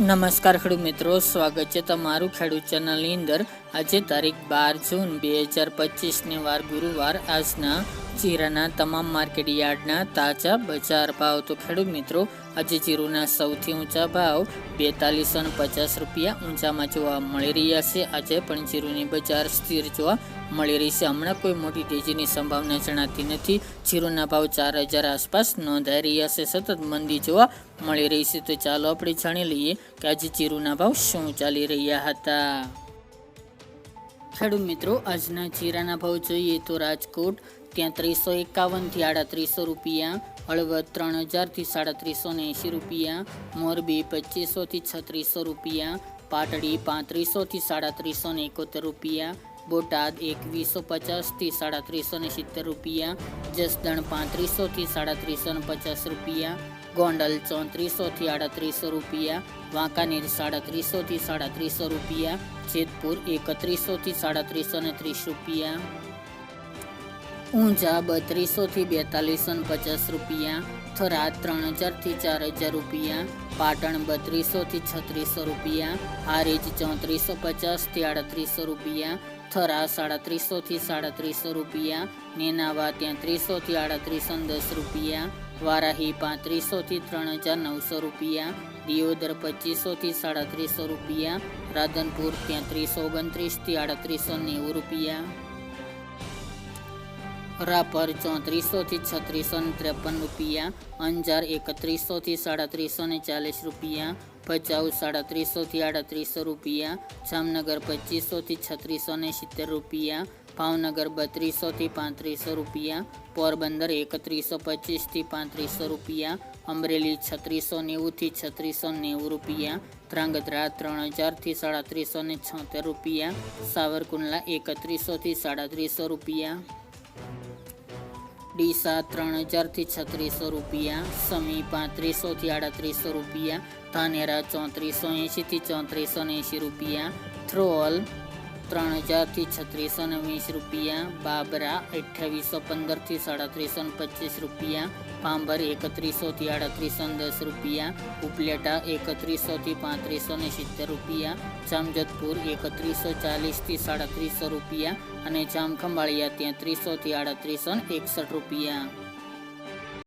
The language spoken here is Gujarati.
નમસ્કાર ખેડૂત મિત્રો, સ્વાગત છે તમારું ખેડૂત ચેનલની અંદર. આજે તારીખ બાર જૂન બે હજાર પચીસને વાર ગુરુવાર, આજના જીરાના તમામ માર્કેટ યાર્ડના તાજા બજાર ભાવ તો ખેડૂત મિત્રો, આજે જીરુના સૌથી ઊંચા ભાવ બેતાલીસો અને પચાસ રૂપિયા ઊંચામાં જોવા મળી રહ્યા છે. આજે પણ જીરુની બજાર સ્થિર જોવા મળી રહી છે. હમણાં કોઈ મોટી તેજીની સંભાવના જણાતી નથી. જીરુના ભાવ ચાર હજાર આસપાસ નોંધાઈ રહ્યા છે. સતત મંદી જોવા મળી રહી છે. તો ચાલો આપણે જાણી લઈએ કે આજે જીરુના ભાવ શું ચાલી રહ્યા હતા. ખેડૂત મિત્રો, આજના જીરાના ભાવ જોઈએ તો રાજકોટ ત્યાં ત્રીસો એકાવનથી આડત્રીસો રૂપિયા, હળવદ ત્રણ હજારથી સાડત્રીસો ને એંશી રૂપિયા, મોરબી પચીસોથી છત્રીસો રૂપિયા, પાટડી પાંત્રીસોથી સાડત્રીસો ને એકોતેર રૂપિયા, બોટાદ એકવીસો પચાસથી સાડત્રીસો ને સિત્તેર રૂપિયા, જસદણ પાંત્રીસોથી સાડત્રીસો ને પચાસ રૂપિયા, ગોંડલ ચોત્રીસોથી આડત્રીસો રૂપિયા, વાંકાનેર સાડત્રીસોથી સાડત્રીસો રૂપિયા, જેતપુર એકત્રીસોથી સાડત્રીસો ને ત્રીસ રૂપિયા. ઊંઝા બત્રીસોથી બેતાલીસો પચાસ રૂપિયા. થરાદ ત્રણ હજારથી ચાર હજાર રૂપિયા. પાટણ બત્રીસોથી છત્રીસો રૂપિયા. હારીજ ચોત્રીસો પચાસથી આડત્રીસો રૂપિયા. થરા સાડત્રીસોથી સાડત્રીસો રૂપિયા. નેનાવા તેત્રીસોથી આડત્રીસો દસ રૂપિયા. વારાહી પાંત્રીસોથી ત્રણ હજાર નવસો રૂપિયા. દિયોદર પચીસોથી સાડત્રીસો રૂપિયા. રાધનપુર ત્યાંત્રીસો ઓગણત્રીસથી આડત્રીસો નેવું રૂપિયા. રાપર ચોત્રીસોથી છત્રીસો ને ત્રેપન રૂપિયા, અંજાર એકત્રીસોથી સાડત્રીસો ને ચાલીસ રૂપિયા, ભચાઉ સાડત્રીસોથી આડત્રીસો રૂપિયા, જામનગર પચીસોથી છત્રીસો ને સિત્તેર રૂપિયા, ભાવનગર બત્રીસોથી પાંત્રીસો રૂપિયા, પોરબંદર એકત્રીસો પચીસથી પાંત્રીસો રૂપિયા, અમરેલી છત્રીસો નેવુંથી છત્રીસો નેવું રૂપિયા, ધ્રાંગધ્રા ત્રણ હજારથી સાડત્રીસો ને છોતેર રૂપિયા, સાવરકુંડલા એકત્રીસોથી સાડત્રીસો રૂપિયા. ડીસા ત્રણ હજારથી છત્રીસો રૂપિયા, સમી પાંત્રીસોથી આડત્રીસો રૂપિયા, ધાનેરા ચોત્રીસો એંશીથી ચોત્રીસો એંશી રૂપિયા, થ્રોલ ત્રણ હજારથી છત્રીસો ને વીસ રૂપિયા, બાબરા અઠ્યાવીસો પંદરથી સાડત્રીસો ને પચીસ રૂપિયા, પાંભર એકત્રીસોથી આડત્રીસો ને દસ રૂપિયા, ઉપલેટા એકત્રીસોથી પાંત્રીસો ને સિત્તેર રૂપિયા, જામજોધપુર એકત્રીસો ચાલીસથી સાડત્રીસો રૂપિયા અને જામખંભાળિયા તેત્રીસોથી આડત્રીસો ને એકસઠ રૂપિયા.